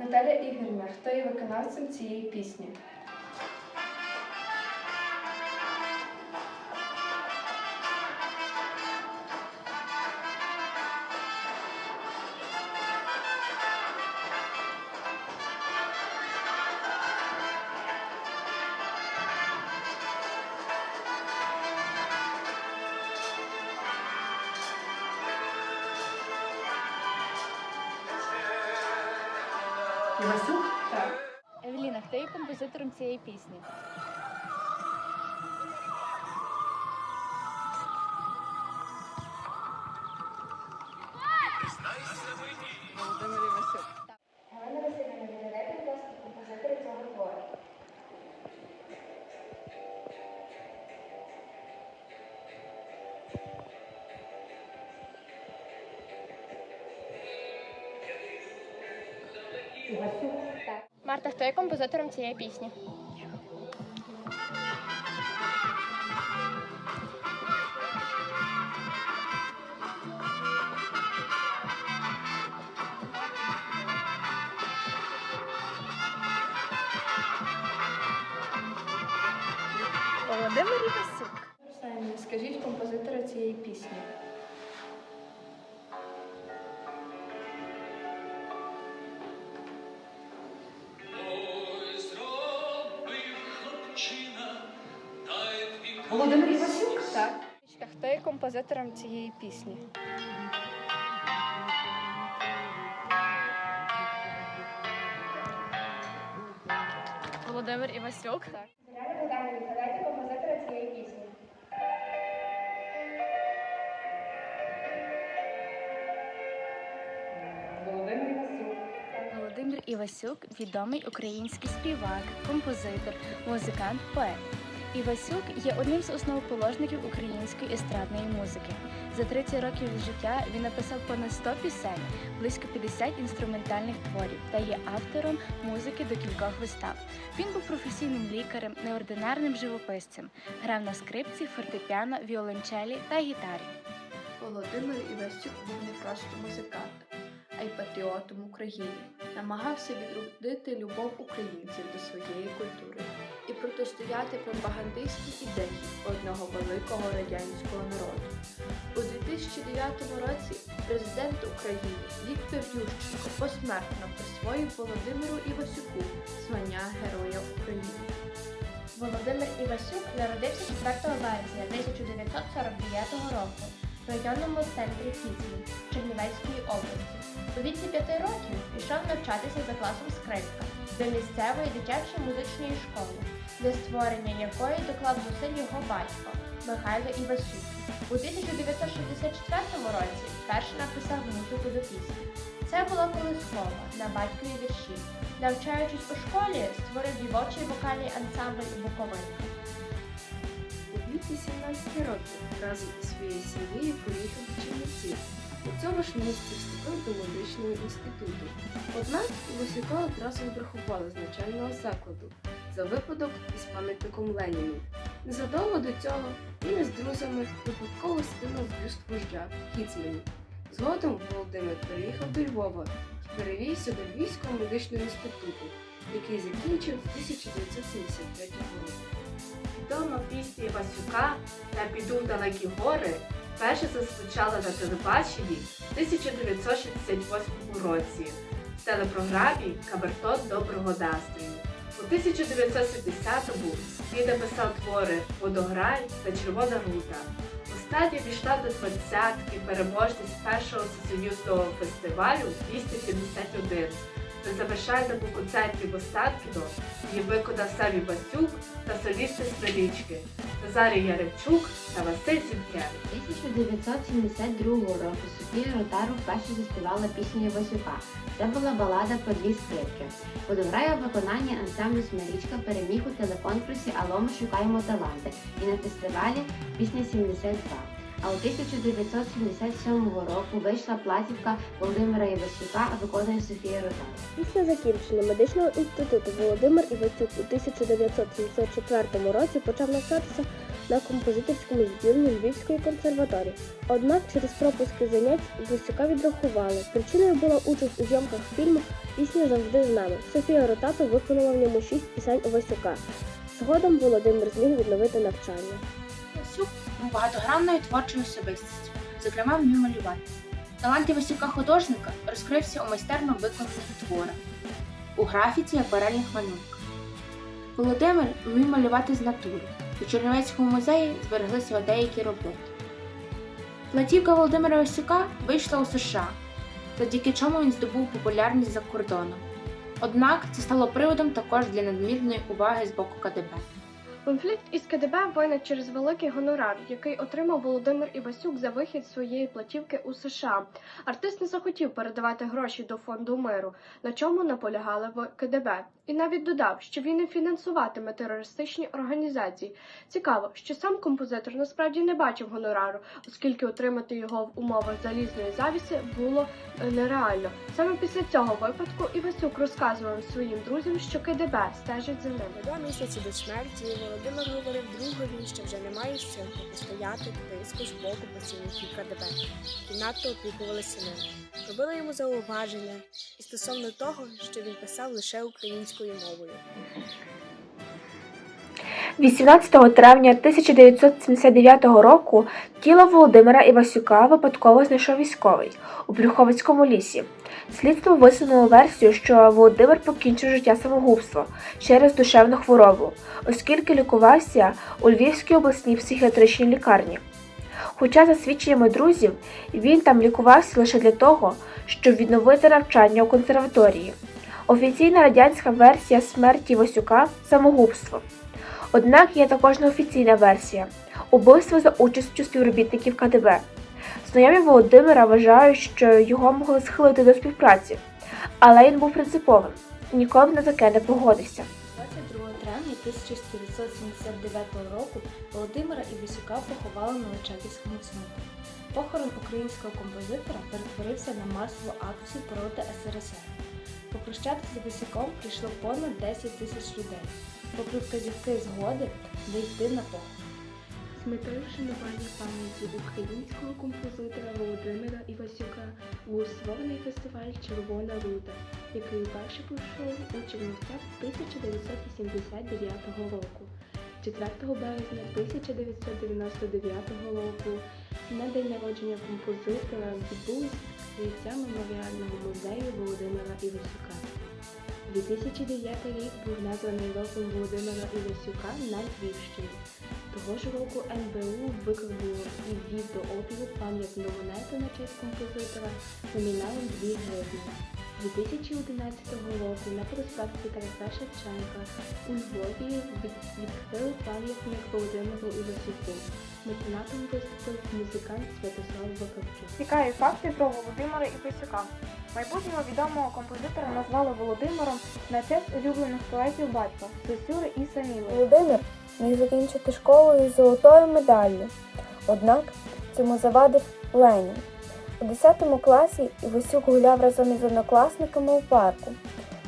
Наталя Ігорівна, хто є виконавцем цієї пісні? Івасюк? Так. Евеліна, хто є композитором цієї пісні? Марта, хто є композитором цієї пісні? Володимир Івасюк. Володимир Івасюк? Так. Хто є композитором цієї пісні? Володимир Івасюк. Так. Зоряна композитора цієї пісні. Володимир Івасюк. Володимир Івасюк відомий український співак, композитор, музикант, поет. Івасюк є одним з основоположників української естрадної музики. За 30 років життя він написав понад 100 пісень, близько 50 інструментальних творів та є автором музики до кількох вистав. Він був професійним лікарем, неординарним живописцем, грав на скрипці, фортепіано, віолончелі та гітарі. Володимир Івасюк був не просто музикантом, а й патріотом України. Намагався відродити любов українців до своєї культури протистояти пропагандистській ідеї одного великого радянського народу. У 2009 році президент України Віктор Ющенко посмертно присвоїв Володимиру Івасюку звання Героя України. Володимир Івасюк народився 4 березня 1949 року в районному центрі Кіцмін Чернівецької області. У віці 5 років пішов навчатися за класом скрипка до місцевої дитячої музичної школи, для створення якої доклав зусиль його батько Михайло Івасюк. У 1964 році вперше написав музику до пісні. Це була колискова на батькові вірші. Навчаючись у школі, створив дівочий вокальний ансамбль Буковинка. У віці 17 років разом зі своєю сім'єю поїхав до Чернівців. У цьому ж місці вступив до медичного інституту. Однак Івасюка одразу відрахували з навчального закладу за випадок із пам'ятником Леніну. Незадовго до цього він із друзями випадково скинув бюст вождя в Кіцмені. Згодом Володимир переїхав до Львова і перевівся до Львівського медичного інституту, який закінчив 1973 року. Відома пісня Івасюка «Я піду в далекі гори перше зазвучала на телебаченні в 1968 році в телепрограмі Кабертон доброго настрою. У 1970-му він написав твори Водограй та Червона рута. Остання війшла до двадцятки переможниць першого всесоюзного фестивалю 271. На завершальному концерті її виконав Самі Басюк та солісти Стрелічки Назарій Яремчук та Василь Зінкевич. 1972 року Софія Ротару вперше заспівала пісню Івасюка. Це була балада про дві скрипки. Водограє у виконанні ансамблю Смирічка переміг у телеконкурсі Алло, ми шукаємо таланти і на фестивалі пісня 72. А у 1977 року вийшла платівка Володимира Івасюка, виконує Софія Ротару. Після закінчення медичного інституту Володимир Івасюк у 1974 році почав навчатися на композиторському відділенні Львівської консерваторії. Однак через пропуски занять Івасюка відрахували. Причиною була участь у зйомках фільму Пісня завжди з нами. Софія Ротато виконала в ньому шість пісень Івасюка. Згодом Володимир зміг відновити навчання. Васюк був багатогранною творчою особистістю, зокрема вмів малювати. Талант Івасюка художника розкрився у майстерно виконаних творах, у графіці і акварельних малюнках. Володимир вмів малювати з натури. У Чернівецькому музеї збереглися деякі роботи. Платівка Володимира Васюка вийшла у США, завдяки чому він здобув популярність за кордоном. Однак це стало приводом також для надмірної уваги з боку КДБ. Конфлікт із КДБ виник через великий гонорар, який отримав Володимир Івасюк за вихід своєї платівки у США. Артист не захотів передавати гроші до фонду миру, на чому наполягали в КДБ, і навіть додав, що він не фінансуватиме терористичні організації. Цікаво, що сам композитор насправді не бачив гонорару, оскільки отримати його в умовах залізної завіси було е, нереально. Саме після цього випадку Івасюк розказував своїм друзям, що КДБ стежить за ним. За два місяці до смерті Володимир говорив другові, що вже немає сил протистояти тиску з боку працівників КДБ, які надто опікувалися ним. Робили йому зауваження і стосовно того, що він писав лише українською мовою. 18 травня 1979 року тіло Володимира Івасюка випадково знайшов військовий у Брюховицькому лісі. Слідство висунуло версію, що Володимир покінчив життя самогубство через душевну хворобу, оскільки лікувався у Львівській обласній психіатричній лікарні. Хоча, за свідченнями друзів, він там лікувався лише для того, щоб відновити навчання у консерваторії. Офіційна радянська версія смерті Івасюка самогубство. Однак є також неофіційна версія убивство за участю співробітників КДБ. Знайомі Володимира вважають, що його могли схилити до співпраці, але він був принциповим і ніколи на таке не погодився. 22 травня 1979 року Володимира Івасюка поховали на Личаківському цвинтарі. Похорон українського композитора перетворився на масову акцію проти СРСР. Попрощатися з Івасюком прийшло понад 10 тисяч людей, попри вказівки згоди дійти на похорон. Метою вшанування пам'яті українського композитора Володимира Івасюка був створений фестиваль Червона Руда, який вперше пройшов у Чернівцях 1989 року. 4 березня 1999 року на день народження композитора відбулось відкриття меморіального музею Володимира Івасюка. 2009 рік був названий роком Володимира Івасюка на Львівщині. Того ж року НБУ викрило і ввів до обігу пам'ятну монету на честь композитора номіналом 2 гривні. 2011 року на проспекті Тараса Шевченка у Львові від- відкрили пам'ятник Володимиру Івасюку. Меценатом виступив музикант Святослав Вакарчук. Цікаві факти про Володимира Івасюка. Майбутнього відомого композитора назвали Володимиром на честь улюблених поетів батька Сосюри і Саміли. Володимир міг закінчити школу із золотою медаллю. Однак цьому завадив Ленін. У 10 класі Івасюк гуляв разом із однокласниками у парку,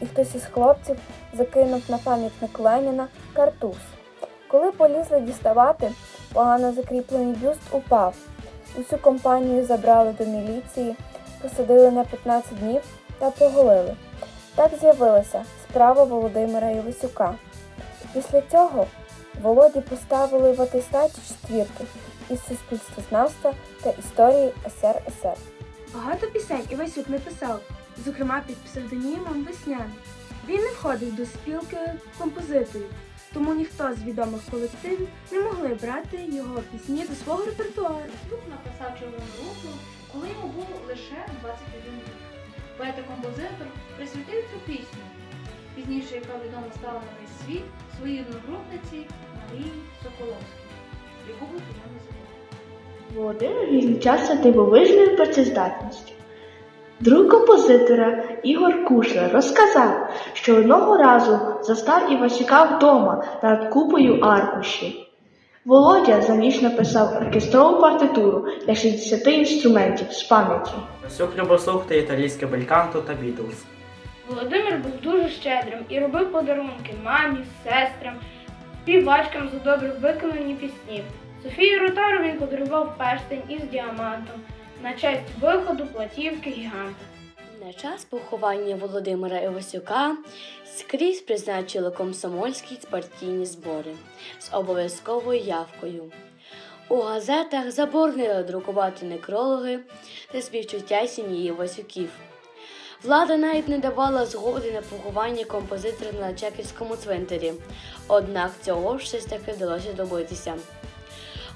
і хтось із хлопців закинув на пам'ятник Леніна картуз. Коли полізли діставати, погано закріплений бюст упав. Усю компанію забрали до міліції, посадили на 15 днів та поголили. Так з'явилася справа Володимира Івасюка. Після цього Володі поставили в атестаті четвірки із суспільствознавства та історії СРСР. Багато пісень Івасюк написав, зокрема під псевдонімом Весняний. Він не входив до спілки композиторів, тому ніхто з відомих колективів не могли брати його пісні до свого репертуару. Тут написав червону руку, коли йому було лише 21 рік. Поет і композитор присвятив цю пісню, пізніше яка відома стала на весь світ, своїй одногрупниці Марії Соколовській, яку ви не. Володимир відзначався дивовижною працездатністю. Друг композитора Ігор Кушler розказав, що одного разу застав Івасюка вдома над купою аркушів. Володя за ніч написав оркестрову партитуру для 60 інструментів з пам'яті. Васюк любив слухати італійське бельканто та Бітлз. Володимир був дуже щедрим і робив подарунки мамі, сестрам співачкам за добре виконані пісні. Софії Ротару він подарував перстень із діамантом на честь виходу платівки гіганта. На час поховання Володимира Івасюка скрізь призначили комсомольські партійні збори з обов'язковою явкою. У газетах заборонили друкувати некрологи та співчуття сім'ї Івасюків. Влада навіть не давала згоди на поховання композитора на Чеківському цвинтарі, однак цього все ж таки вдалося добитися.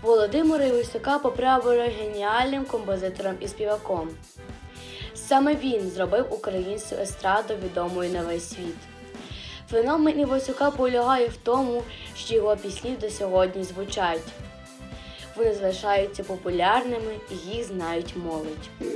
Володимира Івасюка поправили геніальним композитором і співаком. Саме він зробив українську естраду відомою на весь світ. Феномен Івасюка полягає в тому, що його пісні до сьогодні звучать. Вони залишаються популярними і їх знають молодь.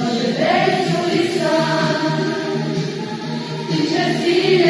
Може, десь у лісах, і часі